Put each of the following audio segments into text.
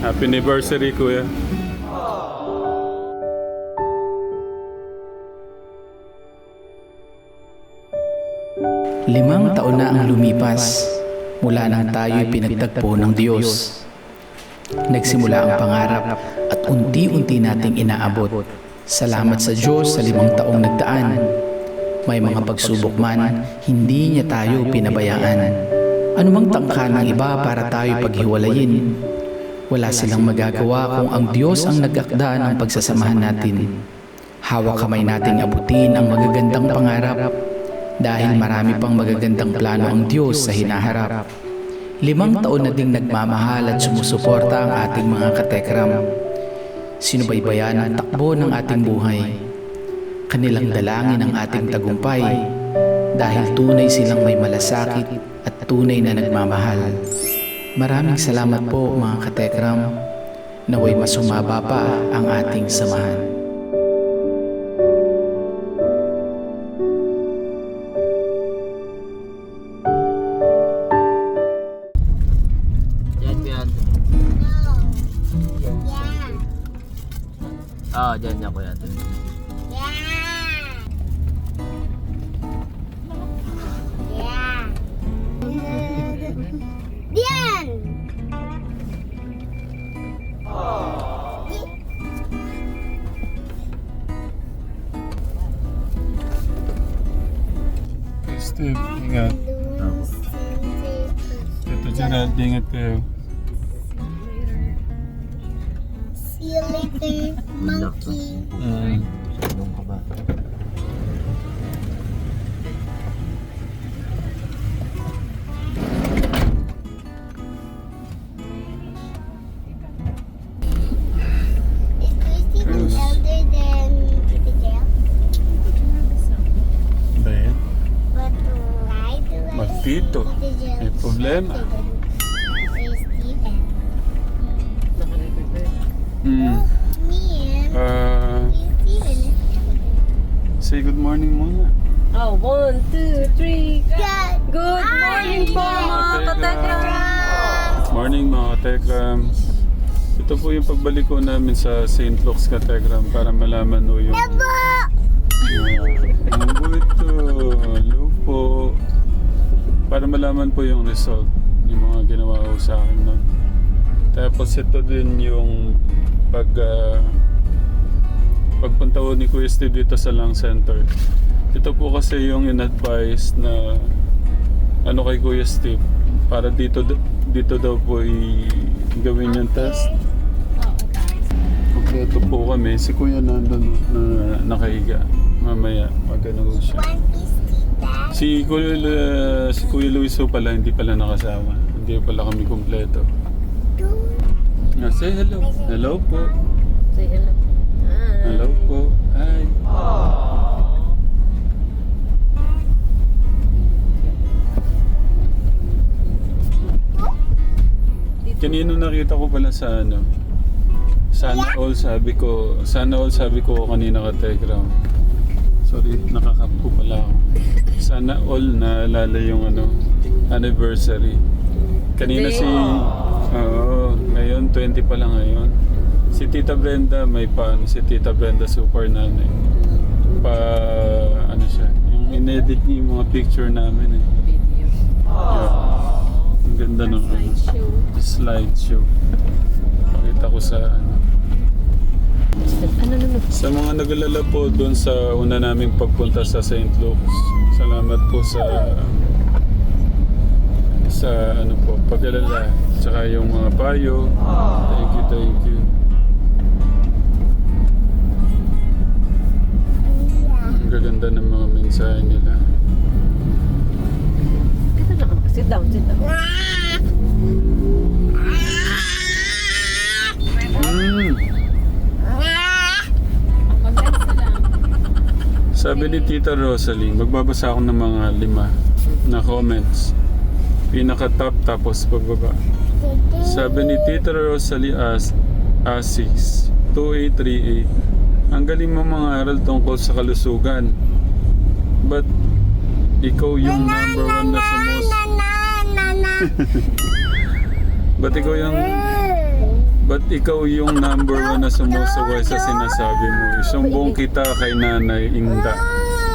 Happy anniversary, kuya. Limang taon na ang lumipas mula nang tayo'y pinagtagpo ng Diyos. Nagsimula ang pangarap at unti-unti nating inaabot. Salamat sa Diyos sa limang taong nagdaan. May mga pagsubok man, hindi niya tayo pinabayaan. Anumang tangka ng iba para tayo paghiwalayin. Wala silang magagawa kung ang Diyos ang nagakda ng pagsasamahan natin. Hawak kamay nating abutin ang magagandang pangarap dahil marami pang magagandang plano ang Diyos sa hinaharap. Limang taon na ding nagmamahal at sumusuporta ang ating mga katekram. Sinubaybayan ang takbo ng ating buhay. Kanilang dalangin ang ating tagumpay dahil tunay silang may malasakit at tunay na nagmamahal. Maraming salamat po mga katekram. Naway masumaba pa ang ating samahan. Yan, yan. Oo, dyan niya ko yan. Steve, ingat. Ito Gerald, ingat kayo. See you later, monkey. Mm. Problema. Mm. Steven is say good morning muna. Oh, one, two, three. Good morning po mga katekram. Morning mga katekrams. Ito po yung pagbalik ko namin sa St. Luke's Kategram para malaman mo yung... Abo! Yeah. Ang buto. Hello po. Para malaman po yung result. Yung mga ginawa ko sa akin nun. Tapos ito din yung pag... ah, pagpunta ko ni Kuya Steve dito sa Lung Center. Ito po kasi yung in-advise na ano kay Kuya Steve para dito dito daw po i gawin yung test. Kompleto po kami. Si Kuya nandun na nakahiga. Mamaya magano siya. Si Kuya, Lu- si Kuya Luis po pala hindi pala nakasama. Hindi pala kami kompleto. Two. Ah, say hello. Hello po. Say hello. Ah. Hello po. Hi. Kanino nakita ko pala sa ano? Sana all sabi ko, sana all sabi ko kanina ka Telegram. Sorry, nakakap ko pala ako. Sana all naalala yung ano, anniversary. Kanina si, oo, ngayon 20 pa lang ngayon. Si Tita Brenda may paano, si Tita Brenda super nanay. Pa, ano siya, yung inedit niya yung mga picture namin eh. Video. Yeah. Ang ganda ng ano, Show. slideshow. Pakita ko sa ano. Ano naman? Sa mga naglalala po doon sa una naming pagpunta sa St. Luke's, salamat po sa sa ano po, pag-alala. Tsaka yung mga payo. Thank you, thank you. Ang gaganda ng mga mensahe nila. Dito na ka. Sit down, sit down. Mm. Sabi ni Tita Rosalie, magbabasa ako ng mga lima na comments. Pinaka top tapos pababa. Sabi ni Tita Rosalie As Asis 2838 Ang galing mo mga aral tungkol sa kalusugan But ikaw yung number one na sumus. But ikaw yung Ba't ikaw yung number one na sumusaway sa sinasabi mo? Isumbong kita kay Nanay Inda.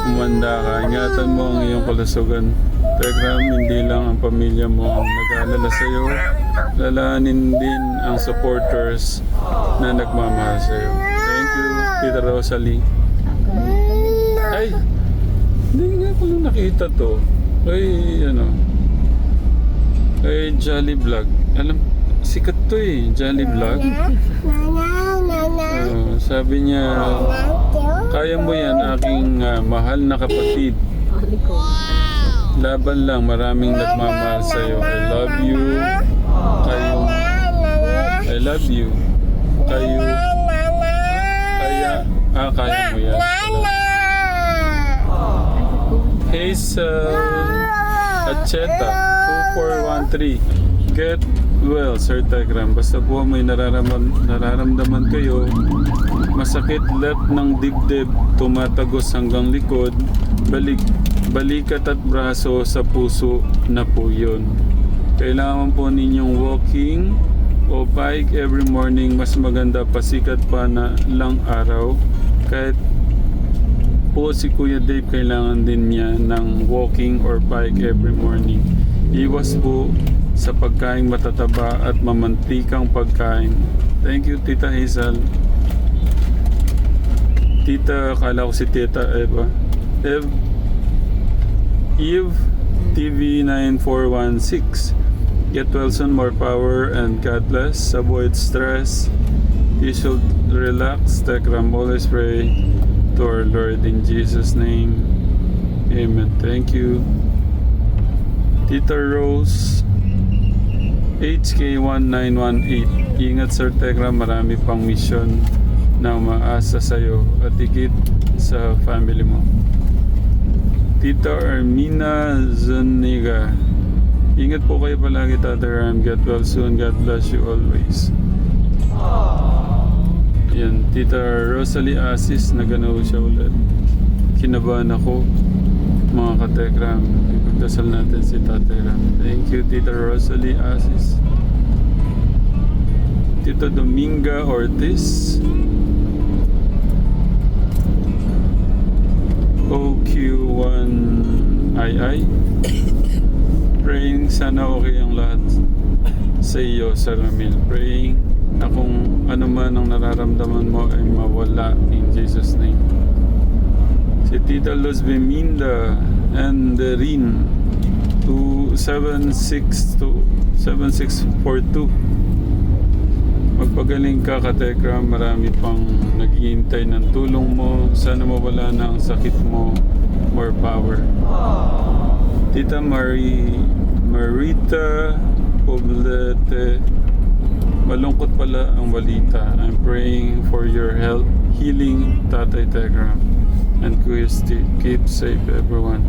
Umanda ka. Ingatan mo ang iyong kalusugan. Telegram, hindi lang ang pamilya mo ang nag-aalala sa'yo. Lalahanin din ang supporters na nagmamahal sa'yo. Thank you, Tita Rosalie. Ay! Hindi nga ko lang nakita to. Kay, ano, kay Jolly Vlog. Alam, to eh, Jolly Vlog. Uh, sabi niya, kaya mo yan aking ah, mahal na kapatid. Laban lang, maraming nagmamahal sa'yo. I love you. Kayo. I love you. Kayo. Kaya, ah, kaya mo yan. Hazel Acheta 2413 Get well, Sir Tegram. Basta po may nararamdaman, nararamdaman kayo, masakit left ng dibdib, tumatagos hanggang likod, balik, balikat at braso sa puso na po yun. Kailangan po ninyong walking o bike every morning. Mas maganda pasikat pa na lang araw. Kahit po si Kuya Dave kailangan din niya ng walking or bike every morning. Iwas po sa pagkain matataba at mamantikang pagkain. Thank you Tita Hazel. Tita, kala ko si Tita Eva. Ev, Eve TV 9416. Get well soon, more power and God bless. Avoid stress. You should relax. Tekram, always pray to our Lord in Jesus' name. Amen. Thank you. Tita Rose, HK1918. Ingat Sir Tegra, marami pang mission na umaasa sa'yo at higit sa family mo. Tita Armina Zuniga. Ingat po kayo palagi, Tata Ram. Get well soon. God bless you always. Yan, Tita Rosalie Asis, nagano siya ulit. Kinabahan ako, mga katekram. Ipagdasal natin si Tateram. Thank you, Tita Rosalie Asis. Tita Dominga Ortiz. OQ1II. Praying sana okay ang lahat sa iyo, Sir Ramil. Praying na kung ano man ang nararamdaman mo ay mawala in Jesus' name. Si Tita Luz Beminda and Rin 27642 Magpagaling ka Katekra, marami pang naghihintay ng tulong mo. Sana mawala na ang sakit mo. More power. Tita Marie, Marita Poblete, malungkot pala ang balita. I'm praying for your health, healing, Tatay Tegram. And Steve, keep safe everyone.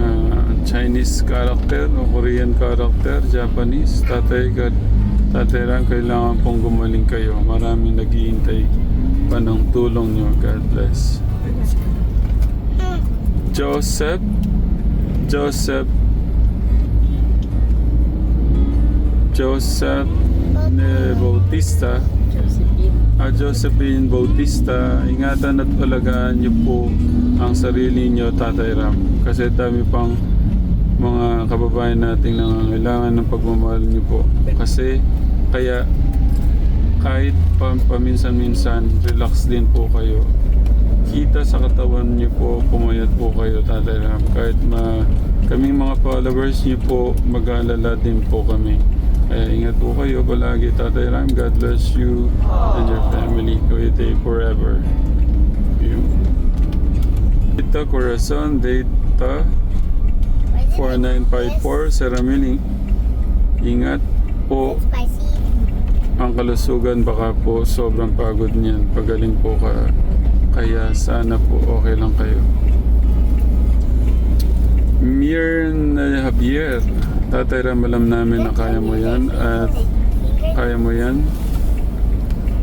Ah, Chinese character Korean character, Japanese, Tatay God. Tatay Ram, kailangan pong gumaling kayo. Maraming naghihintay pa ng tulong nyo. God bless. Joseph Joseph Joseph Bautista Ah, Josephine Bautista ingatan at alagaan niyo po ang sarili niyo Tatay Ram kasi dami pang mga kababayan nating nangangailangan ng pagmamahal niyo po kasi kaya kahit pa, paminsan-minsan relax din po kayo kita sa katawan niyo po, pumayat po kayo, Tatay Ram. Kahit ma, kaming mga followers niyo po, mag-aalala din po kami. Kaya ingat po kayo palagi, Tatay Ram. God bless you and your family. Kuya Dave forever. Yun. Dita Corazon, Data 4954, Saramili. Ingat po ang kalusugan baka po sobrang pagod niyan. Pagaling po ka. Kaya sana po okay lang kayo. Tatay Ram, namin na kaya mo yan at kaya mo yan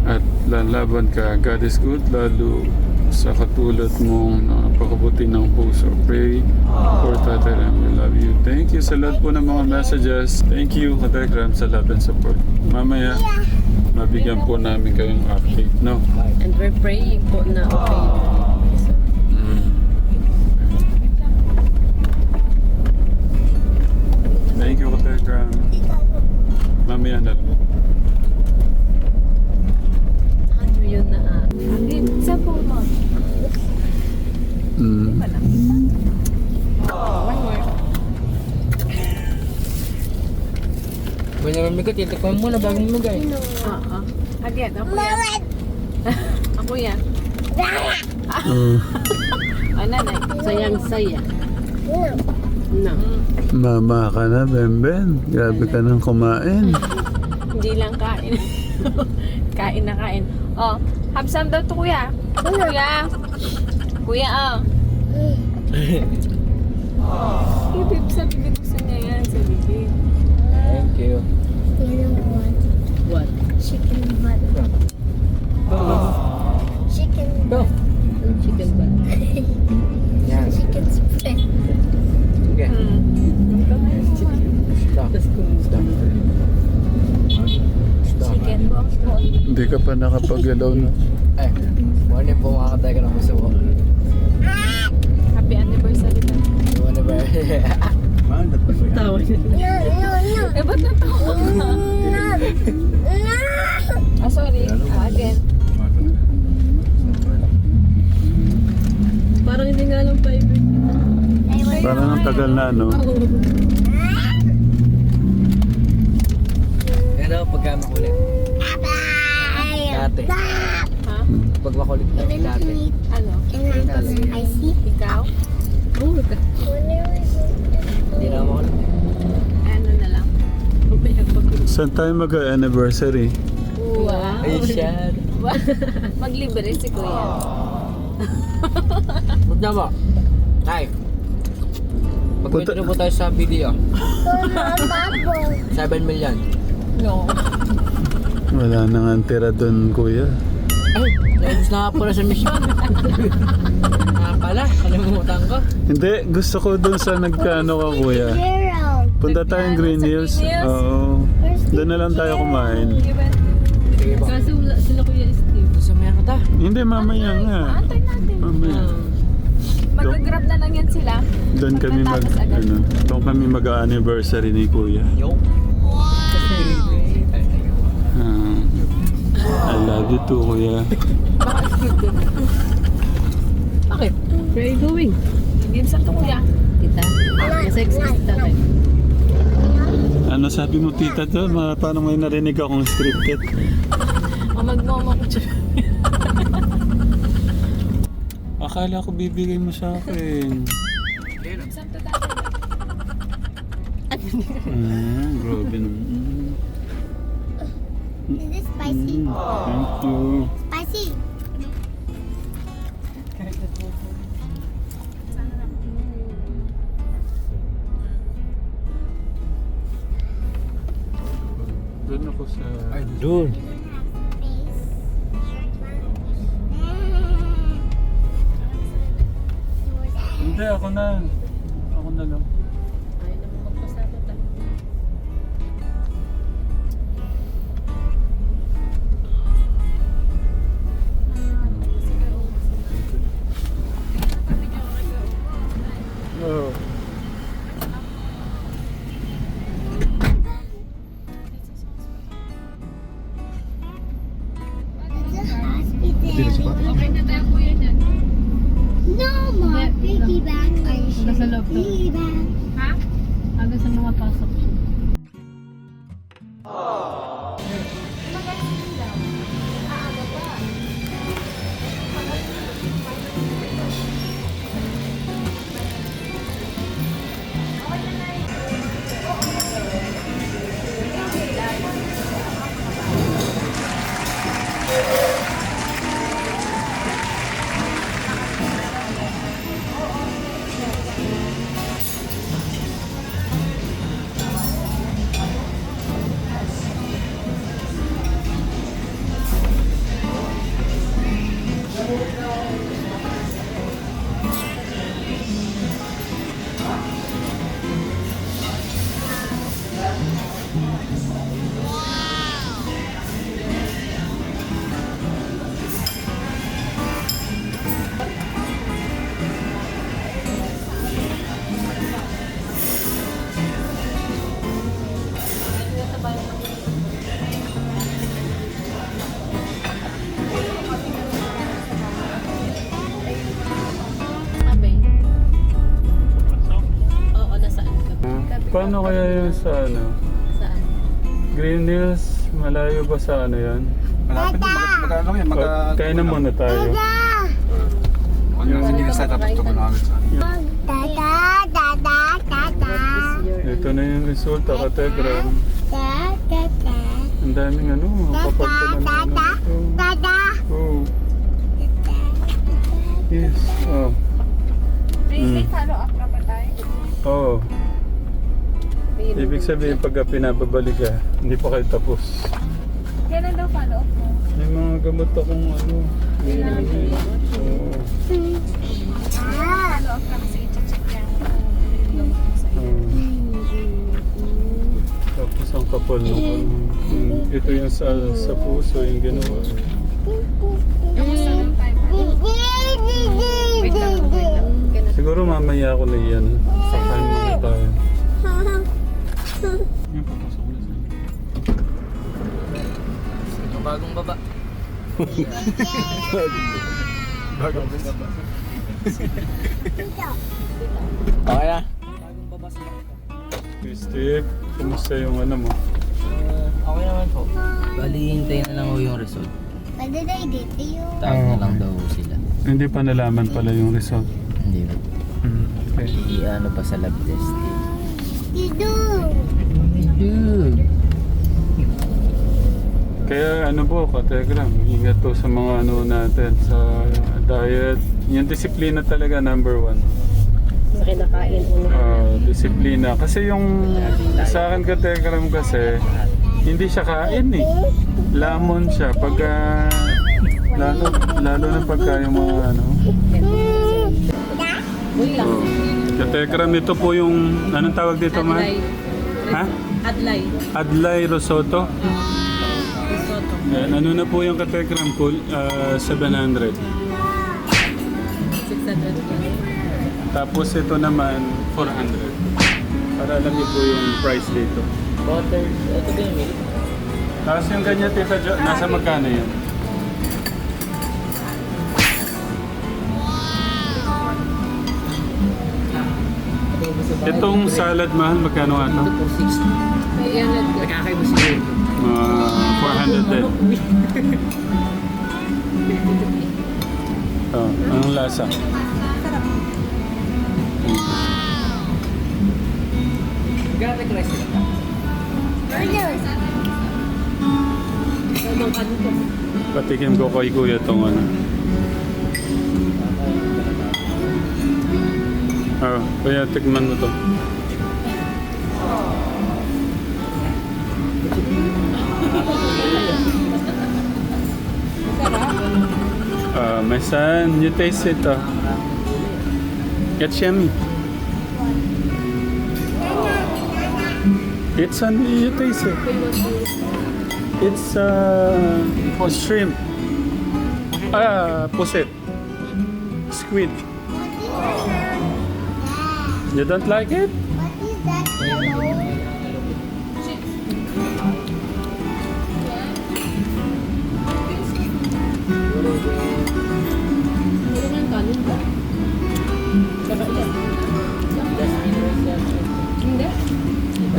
at lalaban ka. God is good, lalo sa katulad mong napakabuti ng puso. Pray for Tatay Ram. We love you. Thank you sa lahat po ng mga messages. Thank you, Tatay Ram, sa love and support. Mamaya, mabigyan po namin kayong update, no? And we're praying po na okay. Tatay Ram. Mamaya na lang. ano yun na ah. Sa po mo. Mm. May naman bigat, titikman mo na bago mamigay. Oo. Again, ako yan. Ako yan. Uh, O, nanay. No. mama ka na, Bemben. Grabe ka nang kumain. Hindi lang kain. kain na kain. Oh, hamsam daw to kuya. Kuya. Kuya, ah. Ibig sabihin gusto niya yan sa bibig. Thank you. You know what? What? Chicken butt. Chicken Go. Ang chicken ba? Yan. Chicken spread. Hmm. Stop. Chicken box po. Hindi ka pa nakapag-alaw na. Eh, morning po makakatay ka ng gusto mo. Happy anniversary ba? Ano ba? tawa niya. No, no, no. Eh, ba't natawa ka? Ah, sorry. Ah, Parang ang tagal na, no? Ano, pagka makulit. Dati. Ha? Pag makulit na dati. Ano? I see. Ikaw? Ka. Hindi na makulit. Ano na lang? Saan tayo mag-anniversary? Wow. Ay, shad. Maglibre si kuya. Huwag na mo. Tay. Magkwento na po tayo sa video. Bubble. 7 million. No. Wala nang ang tira doon, kuya. Ay, naibos na nga pala sa mission. Nga pala, kalimutan ko. Hindi, gusto ko doon sa nagkano ka, kuya. Punta tayong Green Hills. Green Hills? Oo. Doon na lang tayo kumain. Kaso wala sila kuya Steve. Gusto mo yan ka ta? Hindi, mamaya nga. Antay natin. Mamaya. Mag-grab na lang yan sila. Doon kami mag, ano, doon kami mag-anniversary ni kuya. Yo. Ah, I love you too, kuya. Bakit? Where are you going? Game sa to kuya. Tita? Nasa exit tayo. Ano sabi mo, tita, to? Paano may narinig akong scripted? O magmomo ko siya. Akala ko bibigay mo sa akin. Ah, grabe naman. Is this spicy? Mm, Thank you. Spicy. Doon ako sa... Ay, doon. Hindi, ako na. Ako na lang. Ayaw Paano kaya yun sa ano? Saan? Green Hills, malayo ba sa ano yan? Malapit na, mag- mag-ano yan, mag- O, Kaya na muna tayo. Pag yung hindi na setup, ito ba namin sa. Ito na yung resulta, kategram. Da, da. Ang daming ano, kapag pa na Dada, dada. Oh, yes. Oh. May Mm. follow up na ba tayo? Oh. Ibig sabihin, pagka pinapabalik ka, hindi pa kayo tapos. Kailan daw follow up mo? May mga gamot akong ano. Oo. Ah. Follow up ka kasi i-check yan. Mo. Tapos ang kapal nung ano. yung- Ito yung sa, sa puso, yung ginawa. Kamusta lang. Ganun. Siguro mamaya ako na iyan. Yung bagong baba. Okay na. Bagong baba sila. Hey Steve, kumusta yung ano mo? Uh, okay naman po. Bali, hintayin na lang ho yung result. Pwede na dito yun. Tawag na lang daw sila. Hindi pa nalaman pala yung result. Hindi ba? Mm, okay. I-ano pa sa lab test. Dito. Dude. Kaya ano po, kategram, ingat po sa mga ano natin, sa diet. Yung disiplina talaga number one. Sa kinakain mo. Ah, disiplina. Kasi yung sa akin kategram kasi, hindi siya kain eh. Lamon siya. Pagka, lalo, lalo na pagka yung mga ano. Oh. Kategram, ito po yung, anong tawag dito ma? Adlay. Ha? Adlay. Adlay Rosoto. Risotto. Yan, ano na po yung kategram po? Ah, 700. 600 plus. Tapos ito naman, 400. Para alam niyo po yung price dito. Water. Ito ba yung milk? Tapos yung ganyan, Tita Jo, nasa magkano yan? Itong salad mahal, magkano nga ito? 460. May ianad ka. Nakakaiba siguro. Mga 400 din. Oh, anong lasa? Garlic rice ko? Patikim ko kay kuya itong ano. Ah, kuya, tikman mo to. My son, you taste it. Uh. It's yummy. It's on, you taste it. It's uh, for shrimp. Ah, pusit. Squid. You don't like it?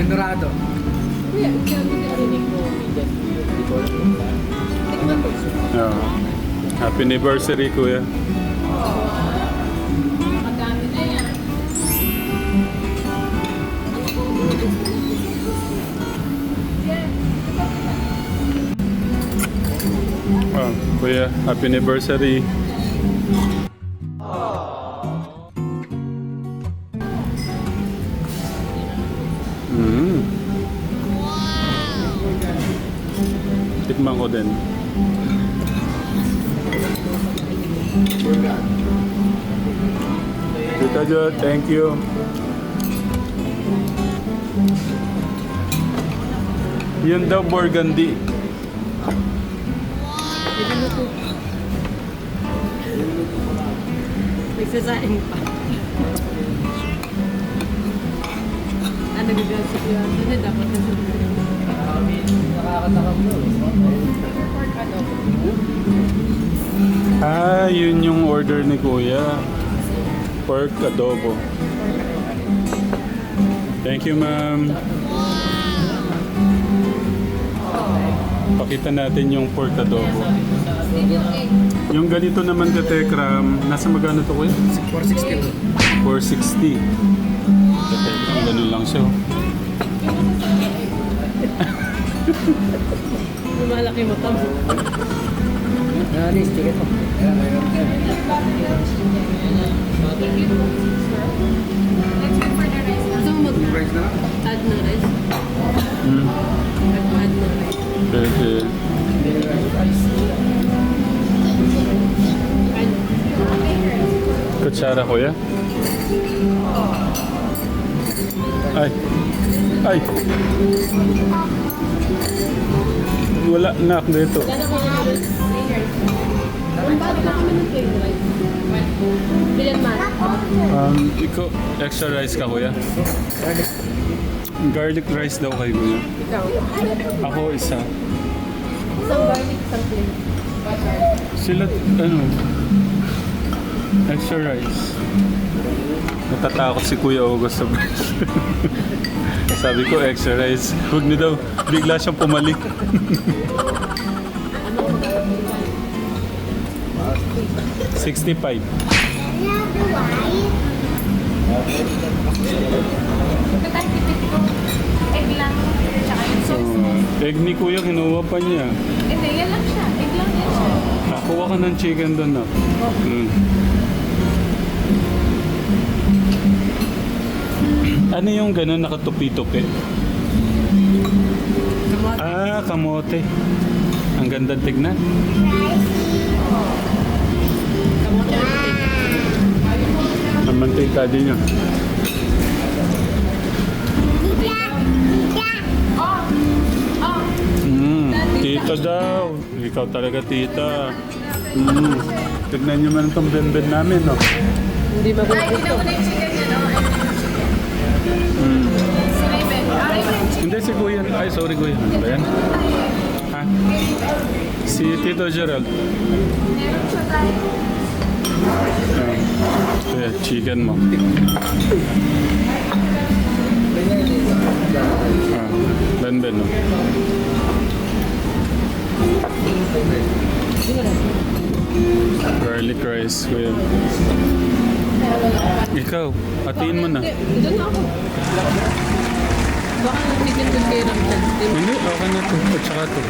Vendorado. Kuya, sabi ka rinig mo. Oh. Happy anniversary, kuya. Madami na yan. Oh, kuya, happy anniversary. Tikman ko din. Tita Jo, thank you. Yun daw burgundy. Niluluto. Nagsasaing pa. Ano gagawin si Kuya Anthony? Dapat na Ah, yun yung order ni Kuya. Pork adobo. Thank you, ma'am. Pakita natin yung pork adobo. Yung ganito naman ka Tekram, nasa magkano to kuya? 460 po. 460. Katekram, ganun lang siya. Lumalaki mo to. Alis, ticket mo. Gusto mo mag-add Price na lang. ng rice? Hmm. Mag-add ng rice. Pwede. Kutsara kuya? Ay. Ay. Wala na dito. Gano'n ko nga rice? Ang bali na kami ng plain rice. Bilyan man. Um, ikaw, extra rice ka kuya? Garlic rice daw kay kuya. Ikaw. Ako isa. Isang garlic, isang plain. Sila, ano, extra rice. Natatakot si Kuya August sa. Sabi ko, extra rice. Huwag na daw. Bigla siyang pumalik. Sixty-five. Egg lang. Tsaka yung sauce. egg ni Kuya, kinuha pa niya. Hindi, yan lang siya. Egg lang yan siya. Nakuha ka ng chicken doon na. Mm. Ano yung gano'n nakatupi-tupi? Ah, kamote. Ang ganda tignan. Kamote na. Ang mantika din yun. Mm, tita daw. Ikaw talaga tita. Mm. Tignan niyo man itong benben namin, no? Hindi magugusto. Mm. Hindi si Kuya. Ay, sorry Kuya. Ano ba yan? Ha? Si Tito Gerald. Ah, Kuya, chicken mo. Ah, benben, no? Garlic rice, Kuya. Ikaw, hatiin mo na. Doon ako. Baka nag-chicken doon kay Ramjan. Hindi, okay na to. At saka to.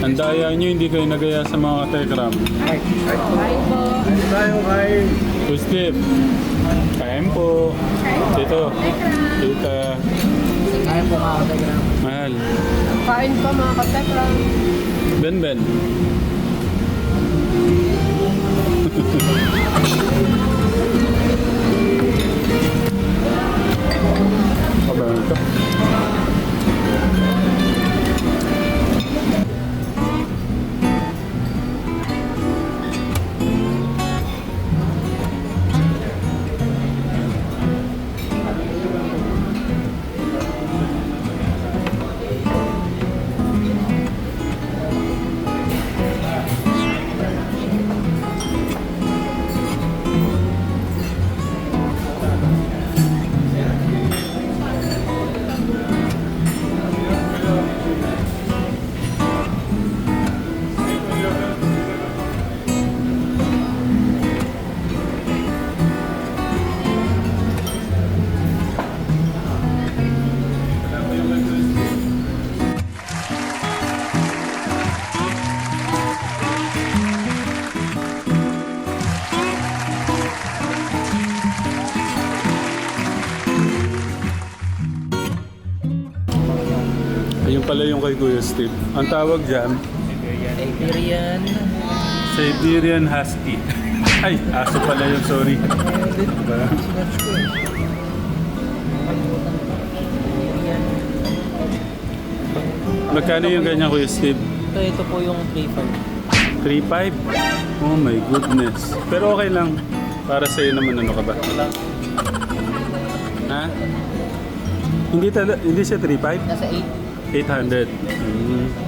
Ang daya nyo, hindi kayo nagaya sa mga katekram. Ay, ay. Kain po. Ano tayo kay... Ustip. Kain po. Tito. Tita. Kaya po ka ako Mahal. Kain pa mga katekram. Ben Ben. Kabayan pala yung kay Kuya Steve. Ang tawag dyan, Siberian. Siberian Husky. Ay, aso pala yun, sorry. Diba? Magkano yung ganyan, Kuya Steve? Ito, ito po yung 3.5. 3.5? Oh my goodness. Pero okay lang. Para sa'yo naman, ano ka ba? Ha? Hindi, tala, hindi siya 3.5? Nasa 8. 非常的嗯。